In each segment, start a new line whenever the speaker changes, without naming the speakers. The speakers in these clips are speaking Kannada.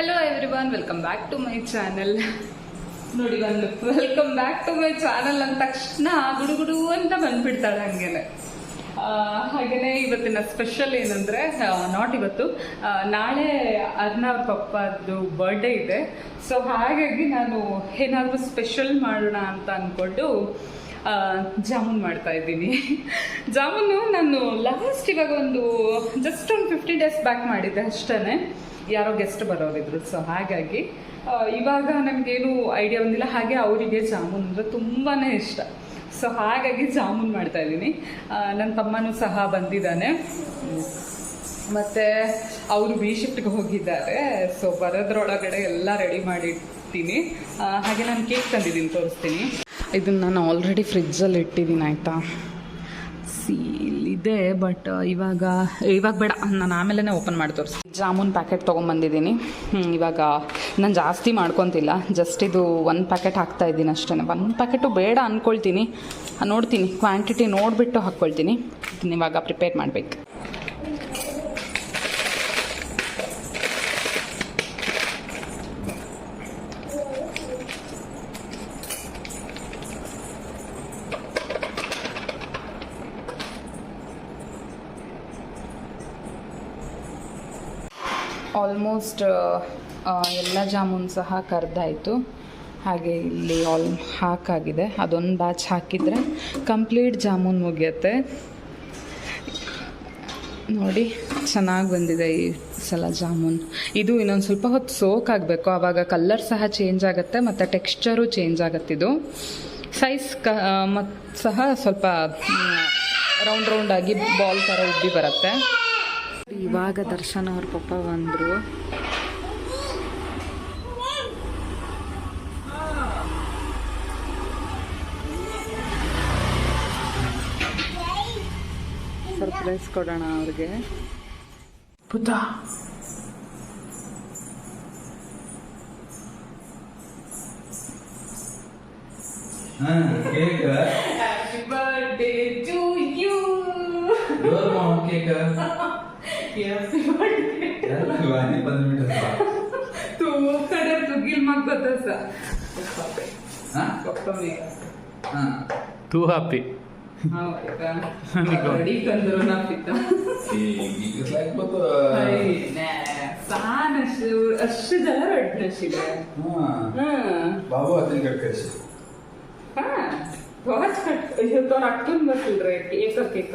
Hello everyone welcome back to my channel ನೋಡಿ ಒಂದು welcome back to my channel ಅಂದ ತಕ್ಷಣ ಗುಡುಗುಡು ಅಂತ ಬಂದ್ಬಿಡ್ತಾಳೆ ಹಂಗೇನೆ. ಹಾಗೇನೆ ಇವತ್ತಿನ ಸ್ಪೆಷಲ್ ಏನಂದ್ರೆ ನಾಟ್ ಇವತ್ತು ನಾಳೆ ಅರ್ನಾ ಪಪ್ಪದ್ದು ಬರ್ಡೇ ಇದೆ. ಸೊ ಹಾಗಾಗಿ ನಾನು ಏನಾದರೂ ಸ್ಪೆಷಲ್ ಮಾಡೋಣ ಅಂತ ಅಂದ್ಕೊಂಡು ಜಾಮೂನ್ ಮಾಡ್ತಾ ಇದ್ದೀನಿ. ಜಾಮೂನು ನಾನು ಲಾಸ್ಟ್ ಇವಾಗ ಒಂದು ಜಸ್ಟ್ ಒಂದು ಫಿಫ್ಟಿ ಡೇಸ್ ಬ್ಯಾಕ್ ಮಾಡಿದ್ದೆ ಅಷ್ಟೇ ಯಾರೋ ಗೆಸ್ಟ್ ಬರೋರಿದ್ರು. ಸೊ ಹಾಗಾಗಿ ಇವಾಗ ನನಗೇನು ಐಡಿಯಾ ಬಂದಿಲ್ಲ. ಹಾಗೆ ಅವರಿಗೆ ಜಾಮೂನ್ ಅಂದರೆ ತುಂಬಾ ಇಷ್ಟ. ಸೊ ಹಾಗಾಗಿ ಜಾಮೂನ್ ಮಾಡ್ತಾ ಇದ್ದೀನಿ. ನನ್ನ ತಮ್ಮನೂ ಸಹ ಬಂದಿದ್ದಾನೆ. ಮತ್ತು ಅವರು ಬಿ ಶಿಫ್ಟ್ಗೆ ಹೋಗಿದ್ದಾರೆ. ಸೊ ಬರೋದ್ರೊಳಗಡೆ ಎಲ್ಲ ರೆಡಿ ಮಾಡಿರ್ತೀನಿ. ಹಾಗೆ ನಾನು ಕೇಕ್ ತಂದಿದ್ದೀನಿ, ತೋರಿಸ್ತೀನಿ. ಇದನ್ನು ನಾನು ಆಲ್ರೆಡಿ ಫ್ರಿಜ್ಜಲ್ಲಿ ಇಟ್ಟಿದ್ದೀನಿ, ಆಯಿತಾ? ಇದೆ ಬಟ್ ಇವಾಗ ಇವಾಗ ಬೇಡ. ನಾನು ಆಮೇಲೆ ಓಪನ್ ಮಾಡಿ ತೋರಿಸಿ ಜಾಮೂನ್ ಪ್ಯಾಕೆಟ್ ತೊಗೊಂಬಂದಿದ್ದೀನಿ. ಇವಾಗ ನಾನು ಜಾಸ್ತಿ ಮಾಡ್ಕೊತಿಲ್ಲ. ಜಸ್ಟ್ ಇದು ಒಂದು ಪ್ಯಾಕೆಟ್ ಹಾಕ್ತಾ ಇದ್ದೀನಿ ಅಷ್ಟೇ ಒಂದು ಪ್ಯಾಕೆಟು ಬೇಡ ಅಂದ್ಕೊಳ್ತೀನಿ ನೋಡ್ತೀನಿ ಕ್ವಾಂಟಿಟಿ ನೋಡಿಬಿಟ್ಟು ಹಾಕ್ಕೊಳ್ತೀನಿ ಇವಾಗ ಪ್ರಿಪೇರ್ ಮಾಡಬೇಕು. ಆಲ್ಮೋಸ್ಟ್ ಎಲ್ಲ ಜಾಮೂನ್ ಸಹ ಕರೆದಾಯಿತು. ಹಾಗೆ ಇಲ್ಲಿ ಆಲ್ ಹಾಕಾಗಿದೆ. ಅದೊಂದು ಬ್ಯಾಚ್ ಹಾಕಿದರೆ ಕಂಪ್ಲೀಟ್ ಜಾಮೂನ್ ಮುಗಿಯುತ್ತೆ. ನೋಡಿ, ಚೆನ್ನಾಗಿ ಬಂದಿದೆ ಈ ಸಲ ಜಾಮೂನ್. ಇದು ಇನ್ನೊಂದು ಸ್ವಲ್ಪ ಹೊತ್ತು ಸೋಕ್ ಆಗಬೇಕು. ಆವಾಗ ಕಲರ್ ಸಹ ಚೇಂಜ್ ಆಗುತ್ತೆ, ಮತ್ತು ಟೆಕ್ಸ್ಚರು ಚೇಂಜ್ ಆಗುತ್ತಿದ್ದು ಸೈಜ್ ಕ ಮತ್ತು ಸಹ ಸ್ವಲ್ಪ ರೌಂಡ್ ರೌಂಡಾಗಿ ಬಾಲ್ ಥರ ಉಬ್ಬಿ ಬರುತ್ತೆ. ಇವಾಗ ದರ್ಶನ್ ಅವ್ರ ಪಪ್ಪ ಬಂದರು. ಸರ್ಪ್ರೈಸ್ ಕೊಡೋಣ ಅವ್ರಿಗೆ.
ಹಾ cake.
Happy birthday to you
ಜೋರ್ ಕೇಕ್.
ಕಂದ್ರು ನಾ ಪಿತ್ತ
ಈಗ ಲೈಕ್ ಬತ್ತು
ಸಾನ್ ಅಷ್ಟು ಅಷ್ಟು ಜನ
ಹಾ
ಹ್ಮ್
ಬಾಬು ಅತನ ಕಟ್ಕರಿಸಿ
ಹಾ ವಾಚ್ ಕಟ್ ಇದು ತೋರ ಅಕ್ಕನ್ ಬರ್ತಿಲ್ರಿ ಏಕ ಕೇಕ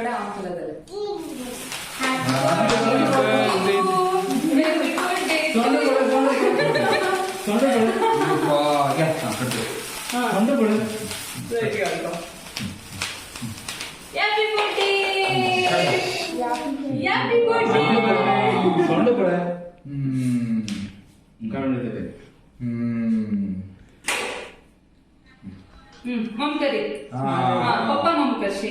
ఇక్కడ
ఆంకుల ఇంకా
ఉండదు ಮಮ್ ಕರಿ ಪಪ್ಪ ಮಮ್ಮ ಕರ್ಸಿ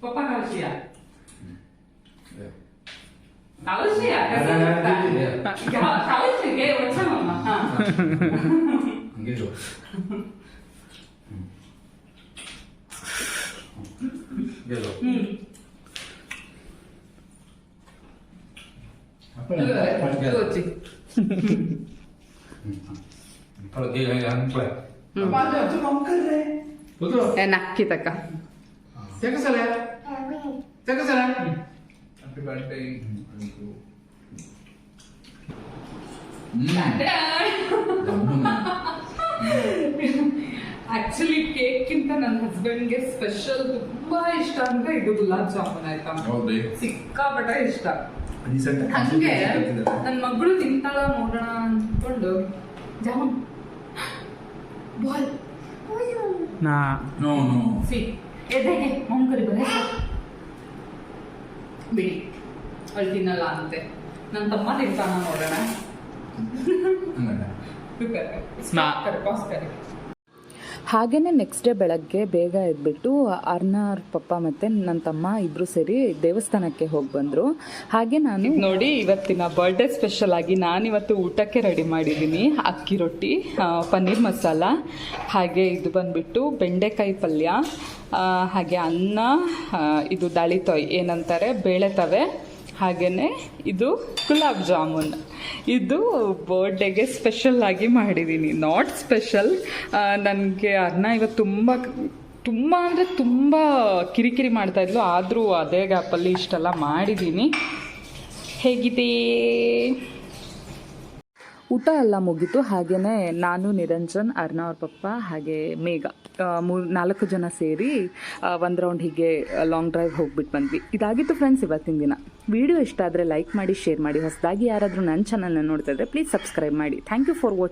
Papagalsia.
나으시야,
괜찮다.
나으시, 걔, 왜
참아, 안개
좋아. 안개 좋아. 응. 그거지.
바로 네가
한
거야.
맞아,
좀 엉클해. 보자. 야, 나
기다가.
ತೆಗೆಸಲೆ ತೆಗೆಸಲೆ ಹ್ಯಾಪಿ ಬರ್ತ್ಡೇ
ಆಕ್ಚುಲಿ ಕೇಕ್ಗಿಂತ ನನ್ನ ಹಸ್ಬೆಂಡ್ಗೆ ಸ್ಪೆಷಲ್ ತುಂಬಾ ಇಷ್ಟ ಅಂದ್ರೆ ಇದು ಗುಲಾಬ್ ಜಾಮೂನ್ ಆಯ್ತಾ?
ಸಿಕ್ಕಾಪಟ
ಸಿಕ್ಕಾಪಟ್ಟೆ ಇಷ್ಟ. ಹಂಗೆ ನನ್ನ ಮಗಳು ತಿಂತಾಳ ನೋಡೋಣ ಅಂದ್ಕೊಂಡು ಜಾಮೂನ್. ಬಾಲ್.
ನಾ
ನೋ. ನೋ
ಸಿ ಎದೆಗೆ ಮಂಕರಿ ಬರ ಬಿಡಿ ಅಲ್ಲಿ ತಿನ್ನಲ್ಲ ಅಂತೆ. ನನ್ನ ತಮ್ಮ ತಿಂತಾನ ನೋಡೋಣ.
ನಾ-
ಕರ್ಕೋಸ್ಕರ
ಹಾಗೆಯೇ ನೆಕ್ಸ್ಟ್ ಡೇ ಬೆಳಗ್ಗೆ ಬೇಗ ಎದ್ಬಿಟ್ಟು ಅರ್ನ ಅವ್ರ ಪಪ್ಪ ಮತ್ತು ನನ್ನ ತಮ್ಮ ಇಬ್ರು ಸೇರಿ ದೇವಸ್ಥಾನಕ್ಕೆ ಹೋಗಿ ಬಂದರು. ಹಾಗೆ ನಾನು
ನೋಡಿ ಇವತ್ತಿನ ಬರ್ಡೇ ಸ್ಪೆಷಲ್ ಆಗಿ ನಾನಿವತ್ತು ಊಟಕ್ಕೆ ರೆಡಿ ಮಾಡಿದ್ದೀನಿ. ಅಕ್ಕಿ ರೊಟ್ಟಿ ಪನ್ನೀರ್ ಮಸಾಲ, ಹಾಗೆ ಇದು ಬಂದ್ಬಿಟ್ಟು ಬೆಂಡೆಕಾಯಿ ಪಲ್ಯ ಹಾಗೆ ಅನ್ನ ಇದು ದಾಳಿತೊಯ್ ಏನಂತಾರೆ, ಬೇಳೆ ತವೆ ಹಾಗೆಯೇ ಇದು ಗುಲಾಬ್ ಜಾಮೂನ್. ಇದು ಬರ್ಡೇಗೆ ಸ್ಪೆಷಲ್ ಆಗಿ ಮಾಡಿದ್ದೀನಿ ನಾಟ್ ಸ್ಪೆಷಲ್ ನನಗೆ ಅರ್ನಾ ಇವತ್ತು ತುಂಬ ತುಂಬ ಅಂದರೆ ತುಂಬ ಕಿರಿಕಿರಿ ಮಾಡ್ತಾಯಿದ್ಲು ಆದರೂ ಅದೇ ಗ್ಯಾಪಲ್ಲಿ ಇಷ್ಟೆಲ್ಲ ಮಾಡಿದ್ದೀನಿ ಹೇಗಿದೆ?
ಊಟ ಎಲ್ಲ ಮುಗೀತು. ಹಾಗೆಯೇ ನಾನು ನಿರಂಜನ್, ಅರ್ಣ ಅವ್ರ ಪಪ್ಪ, ಹಾಗೆ ಮೇಘ ಮೂರು ನಾಲ್ಕು ಜನ ಸೇರಿ ಒಂದು ರೌಂಡ್ ಹೀಗೆ ಲಾಂಗ್ ಡ್ರೈವ್ ಹೋಗ್ಬಿಟ್ಟು ಬಂದ್ವಿ. ಇದಾಗಿತ್ತು ಫ್ರೆಂಡ್ಸ್ ಇವತ್ತಿನ ದಿನ. ವಿಡಿಯೋ ಇಷ್ಟ ಆದರೆ ಲೈಕ್ ಮಾಡಿ, ಶೇರ್ ಮಾಡಿ, ಹೊಸದಾಗಿ ಯಾರಾದರೂ ನನ್ನ ಚಾನಲ್ನ ನೋಡ್ತಾ ಇದ್ರೆ ಪ್ಲೀಸ್ ಸಬ್ಸ್ಕ್ರೈಬ್ ಮಾಡಿ. Thank you for watching